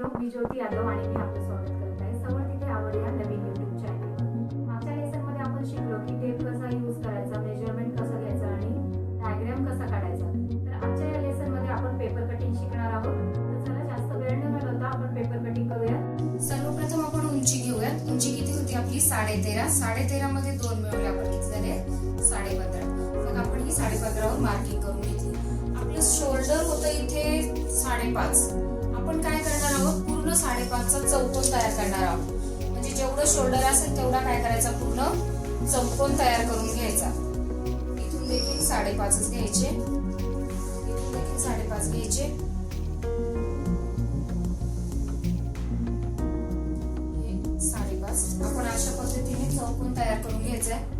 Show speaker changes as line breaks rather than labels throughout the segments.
लोक मी ज्योती यादव आणि मी आपलं स्वागत करत आहे. समोर तिथे आवड या नवीन युट्यूब चॅनल मागच्या लेसनमध्ये आपण शिकलो की टेप कसा यूज करायचा मेजरमेंट कसं घ्यायचं आणि डायग्राम कसा काढायचा. तर आजच्या या लेसनमध्ये आपण पेपर कटिंग शिकणार आहोत. तर चला जास्त वेळ न घालवता आपण पेपर कटिंग करूयात.
सर्वप्रथम आपण उंची घेऊयात. उंची किती होती आपली? साडे तेरा साडे तेरा मध्ये दोन मिळवले आपण. घेतलेले झाले? साडे पंधरा मग आपण ही साडे पंधरावर मार्किंग करून घेतली. आपलं शोल्डर होतं इथे साडेपाच. आपण काय करणार आहोत? पूर्ण साडेपाचचा चौकोन तयार करणार आहोत. म्हणजे जेवढं शोल्डर असेल तेवढा काय करायचा? पूर्ण चौकोन तयार करून घ्यायचा. इथून देखील साडेपाचच घ्यायचे. इथून देखील साडेपाच घ्यायचे. साडेपाच. आपण अशा पद्धतीने चौकोन तयार करून घ्यायचा आहे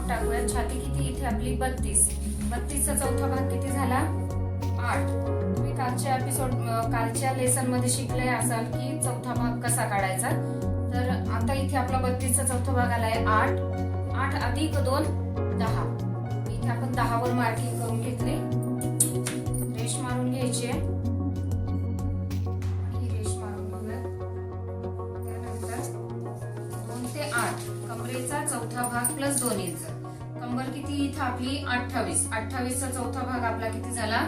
छातीचं टाकूया छाती किती? इथे आपली बत्तीस. बत्तीसचा चौथा भाग किती झाला? आठ. तुम्ही कालच्या एपिसोड कालच्या लेसनमध्ये शिकले असाल की चौथा भाग कसा काढायचा? तर आता इथे आपला बत्तीसचा चौथा भाग आलाय आठ. आठ अधिक दोन दहा. इथे आपण दहावर मार्किंग करून घेतली. रेश मारून घ्यायची आहे. प्लस दोन इंच कंबर किती इथं आपली? अठ्ठावीस. अठ्ठावीसचा चौथा भाग आपला किती झाला?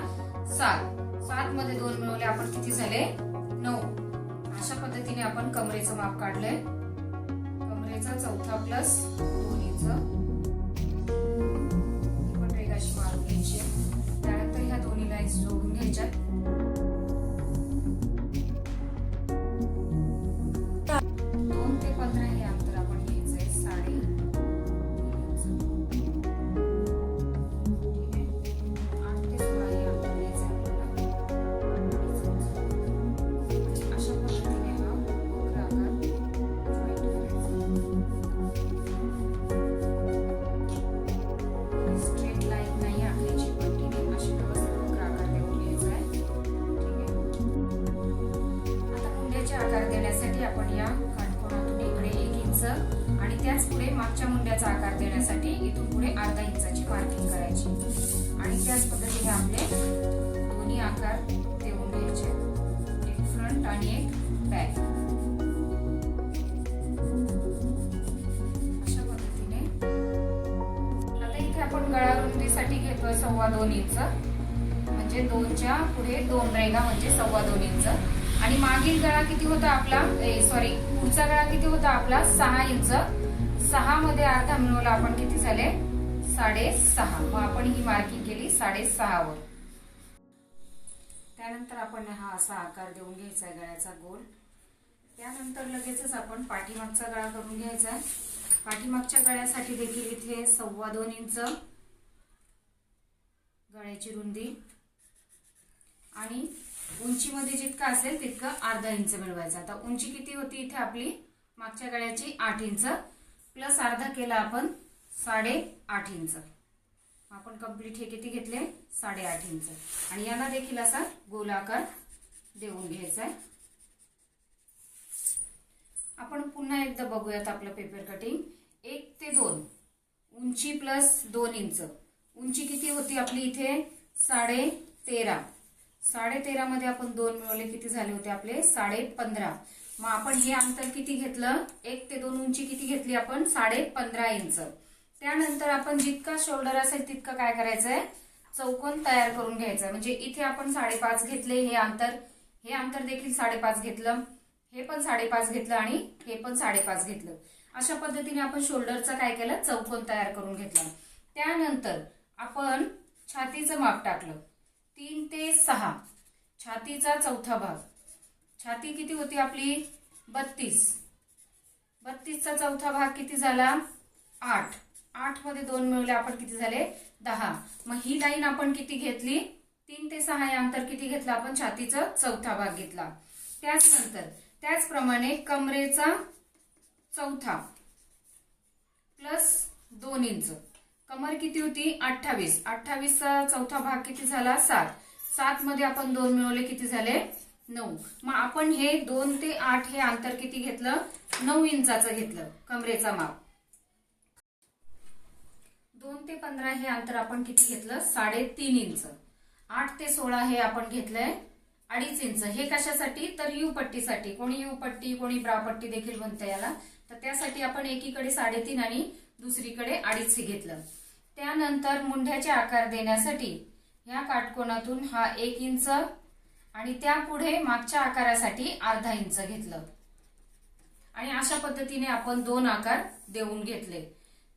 सात. सात मध्ये दोन मिळवले आपण किती झाले? नऊ. अशा पद्धतीने आपण कमरेचं माप काढलंय. कमरेचा चौथा प्लस दोन इंच पण रेगाशी मारून घ्यायची त्यानंतर ह्या दोन्ही लाईन्स जोडून घ्यायच्या मागच्या मुंड्याचा आकार देण्यासाठी इथून पुढे अर्धा इंचाची मार्किंग करायची. आणि त्याच पद्धतीने आपले दोन्ही आकार देऊन घ्यायचे. एक फ्रंट आणि एक बॅक अशा पद्धतीने. आता इथे आपण गळा रुंदीसाठी घेतोय सव्वा दोन इंच. म्हणजे दोनच्या पुढे दोन रेगा म्हणजे सव्वा दोन इंच. आणि मागील गळा किती होता आपला? सॉरी पुढचा गळा किती होता आपला? सहा इंच. सहा मध्ये अर्धा मिळवला आपण किती झाले? साडेसहा. मग आपण ही मार्किंग केली साडेसहावर त्यानंतर आपण हा असा आकार देऊन घ्यायचा आहे गळ्याचा गोल. त्यानंतर लगेचच आपण पाठीमागचा गळा करून घ्यायचा आहे. पाठीमागच्या गळ्यासाठी देखील इथे सव्वा दोन इंच गळ्याची रुंदी. आणि उंचीमध्ये जितकं असेल तितकं अर्धा इंच मिळवायचं. आता उंची किती होती इथे आपली? मागच्या गळ्याची आठ इंच. प्लस अर्धा केला आपण साडे आठ इंच आपण कंप्लीट हे किती घेतले? साडेआठ इंच. आणि याला देखील असा गोलाकार देऊन घ्यायचा आहे. आपण पुन्हा एकदा बघूयात आपलं पेपर कटिंग एक ते दोन. उंची प्लस दोन इंच. उंची किती होती आपली इथे? साडे तेरा साडे तेरा मध्ये आपण दोन मिळवले किती झाले होते आपले? साडे पंधरा मग आपण हे अंतर किती घेतलं? एक ते दोन उंची किती घेतली आपण? साडे पंधरा इंच. त्यानंतर आपण जितका शोल्डर असेल तितकं काय करायचंय? चौकोन तयार करून घ्यायचं म्हणजे इथे आपण साडेपाच घेतले हे अंतर. हे अंतर देखील साडेपाच घेतलं. हे पण साडेपाच घेतलं आणि हे पण साडेपाच घेतलं. अशा पद्धतीने आपण शोल्डरचा काय केलं? चौकोन तयार करून घेतला. त्यानंतर आपण छातीचं माप टाकलं. तीन ते सहा. छातीचा चौथा भाग. छाती किती होती आपली? बत्तीस. बत्तीसचा चौथा भाग किती झाला? आठ. आठमध्ये दोन मिळवले आपण किती झाले? दहा. मग ही लाईन आपण किती घेतली? तीन ते सहा या अंतर किती घेतलं? आपण छातीचा चौथा भाग घेतला. त्याचनंतर त्याचप्रमाणे कमरेचा चौथा प्लस दोन इंच. कमर किती होती? अठ्ठावीस. अठ्ठावीसचा चौथा भाग किती झाला? सात. सात मध्ये आपण दोन मिळवले किती झाले? नऊ. मग आपण हे दोन ते आठ हे अंतर किती घेतलं? नऊ इंचाचं घेतलं. कमरेचा माप. दोन ते पंधरा हे अंतर आपण किती घेतलं? साडेतीन इंच. आठ ते सोळा हे आपण घेतलंय अडीच इंच. हे कशासाठी? तर यू पट्टीसाठी. कोणी यू पट्टी कोणी ब्रापट्टी देखील म्हणतं याला. तर त्यासाठी आपण एकीकडे साडेतीन आणि दुसरीकडे अडीच हे घेतलं. त्यानंतर मुंढ्याचे आकार देण्यासाठी ह्या काटकोनातून हा एक इंच आणि त्यापुढे मागच्या आकारासाठी अर्धा इंच घेतलं. आणि अशा पद्धतीने आपण दोन आकार देऊन घेतले.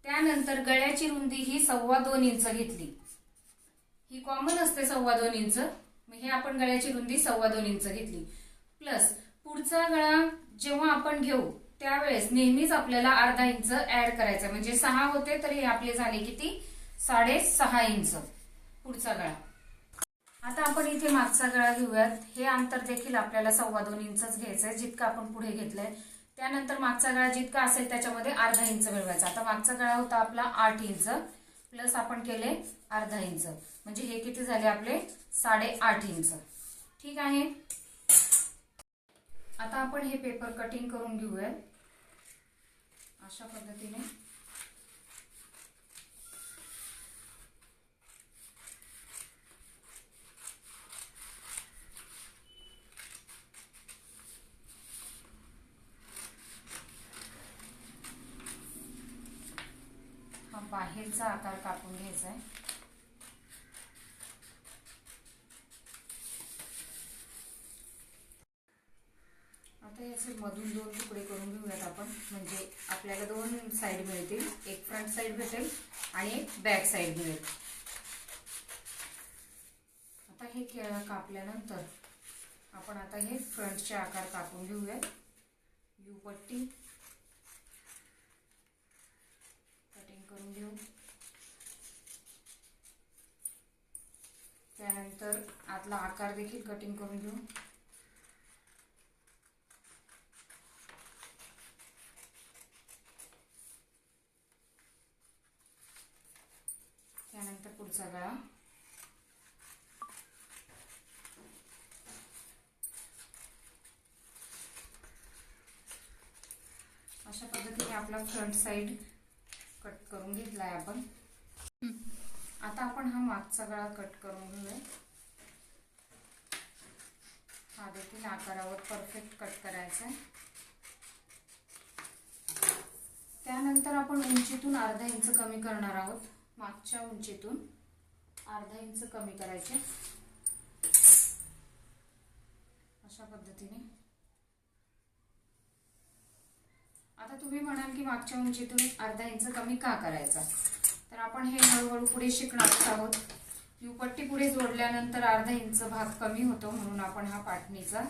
त्यानंतर गळ्याची रुंदी ही सव्वा दोन इंच घेतली. ही कॉमन असते सव्वा दोन इंच. मग हे आपण गळ्याची रुंदी सव्वा दोन इंच घेतली. प्लस पुढचा गळा जेव्हा आपण घेऊ त्यावेळेस नेहमीच आपल्याला अर्धा इंच ऍड करायचा म्हणजे सहा होते तर हे आपले झाले किती? साडे सहा इंच. पुढचा गळा. आता आपण इथे मागचा गळा घेऊयात. हे अंतर देखील आपल्याला सव्वा दोन इंचच घ्यायचंय जितकं आपण पुढे घेतलंय. त्यानंतर मागचा गळा जितका असेल त्याच्यामध्ये अर्धा इंच मिळवायचा. आता मागचा गळा होता आपला आठ इंच प्लस आपण केले अर्धा इंच. म्हणजे हे किती झाले आपले? साडेआठ इंच. ठीक आहे? आता आपण हे पेपर कटिंग करून घेऊयात. अशा पद्धतीने. बाहेरचा आकार कापून घ्यायचा आहे. आता याचे मधून दोन तुकडे करून घेऊयात आपण. म्हणजे आपल्याला दोन साईड मिळतील. एक फ्रंट साईड भेटेल आणि एक बॅक साईड मिळेल. आता हे कापल्यानंतर आपण आता हे फ्रंटचे आकार कापून घेऊयात. यू पट्टी कटिंग करून घेऊ. त्यानंतर आतला आकार देखील कटिंग करून घेऊ. त्यानंतर पुढचा गळा. अशा पद्धतीने आपला फ्रंट साइड कट करून घेतलाय आपण. आता आपण हा मागचा गळा कट करून घेऊया. हा देखील आकारावर परफेक्ट कट करायचा आहे त्यानंतर आपण उंचीतून अर्धा इंच कमी करणार आहोत. मागच्या उंचीतून अर्धा इंच कमी करायचे. अशा पद्धतीने आता तुम्ही म्हणाल की मागच्या उंचीतून अर्धा इंच कमी का करायचा? तर आपण हे हळूहळू पुढे शिकणार आहोत. युपट्टी पुढे जोडल्यानंतर अर्धा इंच भाग कमी होतो म्हणून आपण हा पाटणीचा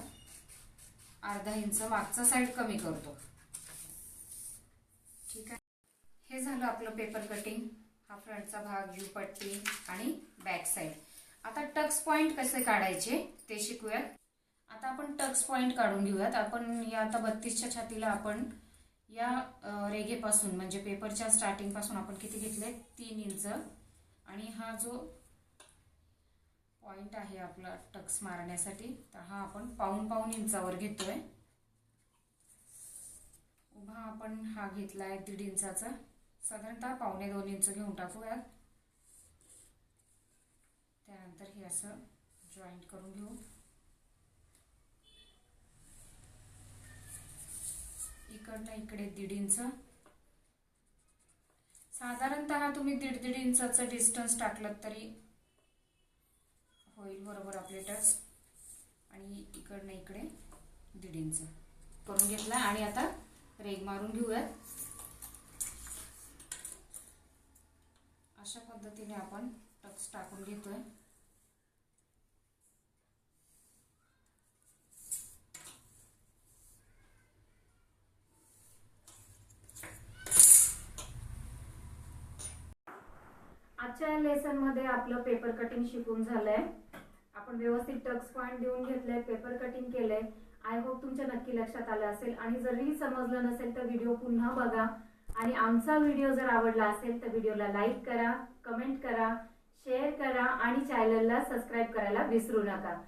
अर्धा इंच मागचा साईड कमी करतो. ठीक आहे? हे झालं आपलं पेपर कटिंग हा फ्रंटचा भाग युपट्टी आणि बॅक साईड आता टक्स पॉइंट कसे काढायचे ते शिकूयात. आता आपण टक्स पॉइंट काढून घेऊयात. आपण या आता बत्तीसच्या छातीला आपण या रेघेपासून म्हणजे पेपरच्या स्टार्टिंगपासून आपण किती घेतले तीन इंच. आणि हा जो पॉइंट आहे आपला टक्स मारण्यासाठी तर हा आपण पाऊन पाऊन इंचावर घेतोय. उभा आपण हा घेतला आहे दीड इंचाचा. साधारणतः पावणे दोन इंच घेऊन टाकूयात. त्यानंतर हे असं जॉईंट करून घेऊ. इकडनं इकडे दीड इंच साधारणतः तुम्ही दीड दीड इंचाचं डिस्टन्स टाकलं तरी होईल बरोबर आपले टच आणि इकडनं इकडे दीड इंच. करून घेतला आणि आता रेग मारून घेऊयात. अशा पद्धतीने आपण टक्स टाकून घेतोय.
सेक्शनमध्ये आपलं पेपर कटिंग शिकून झालंय. आपण व्यवस्थित टक्स पॉइंट देऊन घेतले पेपर कटिंग केलंय. आय होप तुमच्या नक्की लक्षात आलं असेल. आणि जरी समजलं नसेल तर व्हिडिओ पुन्हा बघा. आणि आमचा व्हिडिओ जर आवडला असेल तर व्हिडिओला लाईक करा कमेंट करा शेअर करा आणि चॅनलला सबस्क्राईब करायला विसरू नका.